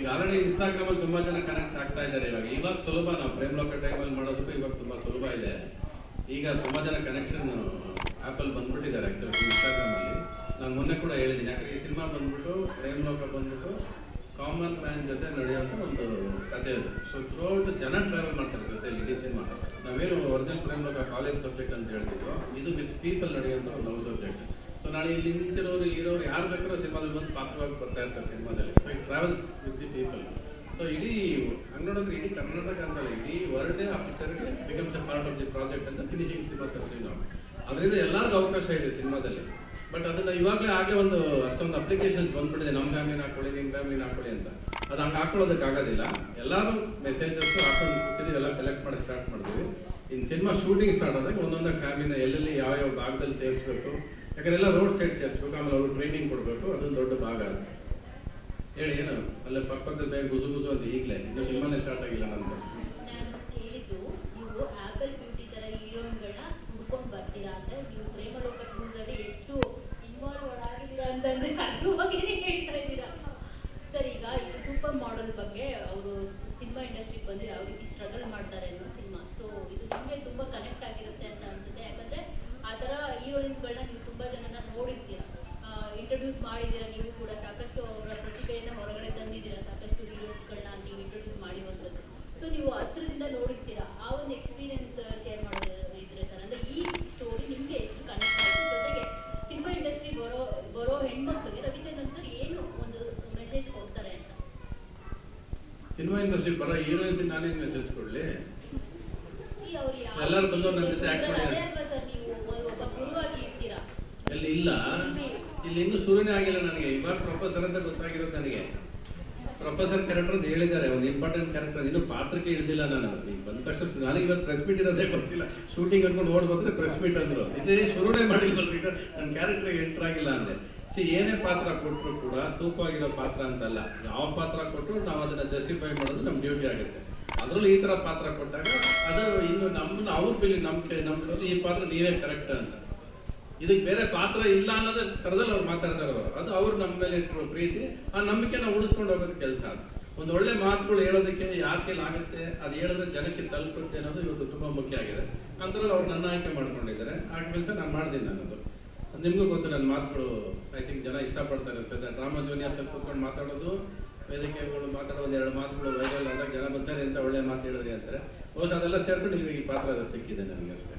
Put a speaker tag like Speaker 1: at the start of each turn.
Speaker 1: ಈಗ already Instagram ಅಲ್ಲಿ ತುಂಬಾ ಜನ ಕನೆಕ್ಟ್ ಆಗ್ತಾ ಇದ್ದಾರೆ ಇವಾಗ. ಇವಾಗ ಸುಲಭ ನಾವು ಪ್ರೇಮ್ ಲೋಕ ಟೈಮಲ್ಲಿ ಮಾಡೋದಕ್ಕೂ ಇವಾಗ ತುಂಬಾ ಸುಲಭ ಇದೆ. ಈಗ ತುಂಬಾ ಜನ ಕನೆಕ್ಷನ್ ಆಪಲ್ ಬಂದ್ಬಿಟ್ಟಿದ್ದಾರೆ ಆಕ್ಚುಲಿ ಇನ್ಸ್ಟಾಗ್ರಾಮ್ ಅಲ್ಲಿ. ನಾನು ಮೊನ್ನೆ ಕೂಡ ಹೇಳಿದ್ದೀನಿ ಯಾಕಂದ್ರೆ ಈ ಸಿನಿಮಾ ಬಂದ್ಬಿಟ್ಟು ಪ್ರೇಮ್ ಲೋಕ ಬಂದ್ಬಿಟ್ಟು ಕಾಮನ್ ಮ್ಯಾನ್ ಜೊತೆ ನಡೆಯುವಂಥ ಒಂದು ಕಥೆ ಅದು. ಸೊ ಥ್ರೂಔಟ್ ಜನ ಟ್ರಾವೆಲ್ ಮಾಡ್ತಾರೆ ಜೊತೆ ಇಡೀ ಸಿನಿಮಾ ನಾವೇನು ಒರಿಜಿನಲ್ ಪ್ರೇಮ್ ಲೋಕ ಕಾಲೇಜ್ ಸಬ್ಜೆಕ್ಟ್ ಅಂತ ಹೇಳ್ತಿದ್ರು ಇದು ವಿತ್ ಪೀಪಲ್ ನಡೆಯುವಂಥ ಒಂದು ಲವ್ ಸಬ್ಜೆಕ್ಟ್ ಸೊ ನಾಳೆ ಇಲ್ಲಿ ನಿಂತಿರೋರು, ಇರೋರು ಯಾರು ಬೇಕಾದ್ರೂ ಸಿನಿಮಾದಲ್ಲಿ ಬಂದು ಪಾತ್ರವಾಗಿ ಬರ್ತಾ ಇರ್ತಾರೆ ಸಿನಿಮಾದಲ್ಲಿ. So it travels with the people so ಇಡೀ ಹಂಗ್ ನೋಡಿದ್ರೆ ಇಡೀ ಕರ್ನಾಟಕ ಅಂತಲ್ಲ, ಇಡೀ ವರ್ಲ್ಡೇ ಆ ಪಿಕ್ಚರ್ಗೆ becomes a part of the project ಅಂತ ಫಿನಿಶಿಂಗ್ ಸಿನಿಮಾ ತರ್ತೀವಿ ನಾವು. ಅದರಿಂದ ಎಲ್ಲರಿಗೂ ಅವಕಾಶ ಇದೆ ಸಿನಿಮಾದಲ್ಲಿ. ಬಟ್ ಅದನ್ನ ಇವಾಗಲೇ ಹಾಗೆ ಒಂದು ಅಷ್ಟೊಂದು ಅಪ್ಲಿಕೇಶನ್ಸ್ ಬಂದ್ಬಿಟ್ಟಿದೆ. ನಮ್ಮ ಫ್ಯಾಮಿಲಿನ ಹಾಕೊಳ್ಳಿ ನಿಮ್ಮ ಫ್ಯಾಮಿಲಿನ ಹಾಕೊಳ್ಳಿ ಅಂತ. ಅದು ಹಂಗೆ ಹಾಕೊಳ್ಳೋದಕ್ಕಾಗೋದಿಲ್ಲ. ಎಲ್ಲರೂ ಮೆಸೇಜಸ್ಸು ಹಾಕೊಂಡು ಕೂತಿದ್ದೀವಿ, ಎಲ್ಲ ಕಲೆಕ್ಟ್ ಮಾಡಿ ಸ್ಟಾರ್ಟ್ ಮಾಡಿದ್ವಿ. ಇನ್ನು ಸಿನಿಮಾ ಶೂಟಿಂಗ್ ಸ್ಟಾರ್ಟ್ ಆದಾಗ ಒಂದೊಂದೇ ಫ್ಯಾಮಿಲಿನ ಎಲ್ಲೆಲ್ಲಿ ಯಾವ ಯಾವ ಭಾಗದಲ್ಲಿ ಸೇರಿಸ್ಬೇಕು, ಯಾಕಂದ್ರೆ ಎಲ್ಲ ರೋಡ್ ಸೈಡ್ ಸೇರಿಸ್ಬೇಕು, ಆಮೇಲೆ ಅವರು ಟ್ರೈನಿಂಗ್ ಕೊಡಬೇಕು, ಅದೊಂದು ದೊಡ್ಡ ಭಾಗ ಅಂತ ಹೇಳಿ, ಏನು? ಅಲ್ಲೇ ಪಕ್ಕ ಪಕ್ಕದ ಸೈಡ್ ಗುಸು ಗುಸು ಅಂತ ಈಗಲೇ, ಇನ್ನು ಸಿನಿಮಾನೇ ಸ್ಟಾರ್ಟ್ ಆಗಿಲ್ಲ ನನಗೆ
Speaker 2: ನಾನು ಹೇಳಿದ್ದು, ನೀವು ಆಪಲ್ ಬ್ಯೂಟಿ ತರ ಹೀರೋಯಿನ್ಗಳನ್ನ ಹುಡ್ಕೊಂಡು ಬರ್ತೀರಾ ಅಂತ, ನೀವು ಪ್ರೇಮಲೋಕ ಟೂರ್ದಲ್ಲಿ ಎಷ್ಟು ಇನ್ವಾಲ್ವ್ ಆಗಿದ್ದೀರಾ ಅಂತಂದ್ರೆ ಅದ್ರ ಬಗ್ಗೆನೇ ಹೇಳ್ತಾ ಇದ್ದೀರಾ. ಸರ್, ಈಗ ಇದು ಸೂಪರ್ ಮಾಡೆಲ್ ಬಗ್ಗೆ ಅವರು ಸಿನಿಮಾ ಇಂಡಸ್ಟ್ರಿಗೆ ಬಂದು ಯಾವ ರೀತಿ ಸ್ಟ್ರಗಲ್ ಮಾಡ್ತಾರೆ ಅನ್ನೋ ಸೊ ಇದು ನಿಮಗೆ ತುಂಬಾ ಕನೆಕ್ಟ್ ಆಗಿರುತ್ತೆ ಅಂತ ಅನ್ಸುತ್ತೆ. ಯಾಕಂದ್ರೆ ಆ ಥರ ಹೀರೋಯಿನ್ಸ್ಗಳನ್ನ ನೀವು ತುಂಬಾ ಜನನ ನೋಡಿರ್ತೀರಾ. ಇಂಟ್ರೊಡ್ಯೂಸ್ ಮಾಡಿದ್ದೀರಾ ನೀವು ಕೂಡ. ಸಾಕಷ್ಟು ಅವರ ಪ್ರತಿಭೆಯನ್ನು ಹೊರಗಡೆ ತಂದಿದ್ದೀರಾ. ಸಾಕಷ್ಟು ಹೀರೋಯಿನ್ಸ್ಗಳನ್ನ ನೀವು ಇಂಟ್ರೊಡ್ಯೂಸ್ ಮಾಡಿರುವಂಥದ್ದು. ಸೊ ನೀವು ಹತ್ರದಿಂದ ನೋಡಿರ್ತೀರಾ. ಆ ಒಂದು ಎಕ್ಸ್ಪೀರಿಯನ್ಸ್ ಶೇರ್ ಮಾಡೋದು ಇದ್ರೆ ಸರ್, ಅಂದ್ರೆ ಈ ಸ್ಟೋರಿ ನಿಮ್ಗೆ ಎಷ್ಟು ಕನೆಕ್ಟ್ ಆಗುತ್ತೆ? ಜೊತೆಗೆ ಸಿನಿಮಾ ಇಂಡಸ್ಟ್ರಿ ಬರೋ ಬರೋ ಹೆಣ್ಮಕ್ಳಿಗೆ ರವಿಚಂದ್ರನ್ ಸರ್ ಏನು ಒಂದು ಮೆಸೇಜ್ ಕೊಡ್ತಾರೆ ಅಂತ?
Speaker 1: ಸಿನಿಮಾ ಇಂಡಸ್ಟ್ರಿ ಬರೋ ಹೀರೋಯಿನ್ಸ್ ನಾನೇನು ಮೆಸೇಜ್ ಕೊಡಲಿ? ಎಲ್ಲರೂ
Speaker 2: ರೀತಿ
Speaker 1: ನನ್ನ ಜೊತೆ
Speaker 2: ಆಕ್ಟ್
Speaker 1: act
Speaker 2: ಅಂದ್ರೆ
Speaker 1: ಮಾಡಿ.
Speaker 2: ಅದೇ ಅಲ್ವಾ ಸರ್ ನೀವು ಒಬ್ಬ ಗುರುವಾಗಿ ಇರ್ತೀರಾ?
Speaker 1: ಎಲ್ಲಿ ಇಲ್ಲ. ಇಲ್ಲಿ ಇನ್ನೂ ಶುರುನೇ ಆಗಿಲ್ಲ ನನಗೆ. ಇವಾಗ ಪ್ರೊಫೆಸರ್ ಅಂತ ಗೊತ್ತಾಗಿರೋದು ನನಗೆ. ಪ್ರೊಫೆಸರ್ ಕ್ಯಾರೆಕ್ಟರ್ ಅಂತ ಹೇಳಿದ್ದಾರೆ. ಒಂದು ಇಂಪಾರ್ಟೆಂಟ್ ಕ್ಯಾರೆಕ್ಟರ್ ಇನ್ನು ಪಾತ್ರಕ್ಕೆ ಇಳಿದಿಲ್ಲ ನಾನು. ಈಗ ಬಂದ ತಕ್ಷಣ ನನಗೆ ಇವತ್ತು ಪ್ರೆಸ್ ಮೀಟ್ ಇರೋದೇ ಗೊತ್ತಿಲ್ಲ. ಶೂಟಿಂಗ್ ಅನ್ಕೊಂಡು ಓಡ್ ಬಂದ್ರೆ ಪ್ರೆಸ್ ಮೀಟ್ ಅಂದ್ರು. ಇದೇ ಶುರುನೇ ಮಾಡಿಲ್ವಲ್ರಿ ನನ್ನ ಕ್ಯಾರೆಕ್ಟರ್ ಎಂಟರ್ ಆಗಿಲ್ಲ ಅಂದೆ. ಸಿ ಏನೇ ಪಾತ್ರ ಕೊಟ್ಟರು ಕೂಡ ತೂಕವಾಗಿರೋ ಪಾತ್ರ ಅಂತಲ್ಲ. ಯಾವ ಪಾತ್ರ ಕೊಟ್ಟರು ನಾವು ಅದನ್ನ ಜಸ್ಟಿಫೈ ಮಾಡೋದು ನಮ್ಮ ಡ್ಯೂಟಿ ಆಗುತ್ತೆ. ಅದರಲ್ಲೂ ಈ ಥರ ಪಾತ್ರ ಕೊಟ್ಟಾಗ ಅದು ಇನ್ನು ನಮ್ಮನ್ನ ಅವ್ರ ಬೆಲೆ ನಂಬಿಕೆ ಜೊತೆ ಈ ಪಾತ್ರ ನೀವೇ ಕರೆಕ್ಟ್ ಅಂತ. ಇದಕ್ಕೆ ಬೇರೆ ಪಾತ್ರ ಇಲ್ಲ ಅನ್ನೋದೇ ಥರದಲ್ಲಿ ಅವ್ರು ಮಾತಾಡ್ತಾರೆ ಅವರು. ಅದು ಅವ್ರು ನಮ್ಮ ಮೇಲೆ ಪ್ರೀತಿ, ಆ ನಂಬಿಕೆನ ಉಳಿಸ್ಕೊಂಡು ಹೋಗೋದು ಕೆಲಸ ಒಂದು ಒಳ್ಳೆ ಮಾತುಗಳು ಹೇಳೋದಕ್ಕೆ ಯಾಕೆ ಆಗುತ್ತೆ, ಅದು ಹೇಳಿದ್ರೆ ಜನಕ್ಕೆ ತಲುಪುತ್ತೆ ಅನ್ನೋದು ಇವತ್ತು ತುಂಬಾ ಮುಖ್ಯ ಆಗಿದೆ. ಅಂತರಲ್ಲಿ ಅವ್ರು ನನ್ನ ಆಯ್ಕೆ ಮಾಡ್ಕೊಂಡಿದ್ದಾರೆ. ಆ ಕೆಲಸ ನಾನು ಮಾಡ್ತೀನಿ ನನ್ನದು. ನಿಮ್ಗೂ ಗೊತ್ತು ನನ್ನ ಮಾತುಗಳು ಐ ಥಿಂಕ್ ಜನ ಇಷ್ಟಪಡ್ತಾರೆ ಸರ್. ಡ್ರಾಮಾ ಜೂನಿಯರ್ಸ್ ಕೂತ್ಕೊಂಡು ಮಾತಾಡೋದು ವೇದಿಕೆಗಳು ಮಾತಾಡೋ ಒಂದು ಎರಡು ಮಾತುಗಳು ವೈರಲ್ ಆದಾಗ ಜನ ಬಂದ್ಸರಿ ಅಂತ ಒಳ್ಳೆ ಮಾತು ಹೇಳಿದ್ರಿ ಅಂತಾರೆ. ಬಹುಶಃ ಅದೆಲ್ಲ ಸೇರ್ಕೊಂಡು ಈ ಪಾತ್ರ ಸಿಕ್ಕಿದೆ ನನಗೆ ಅಷ್ಟೇ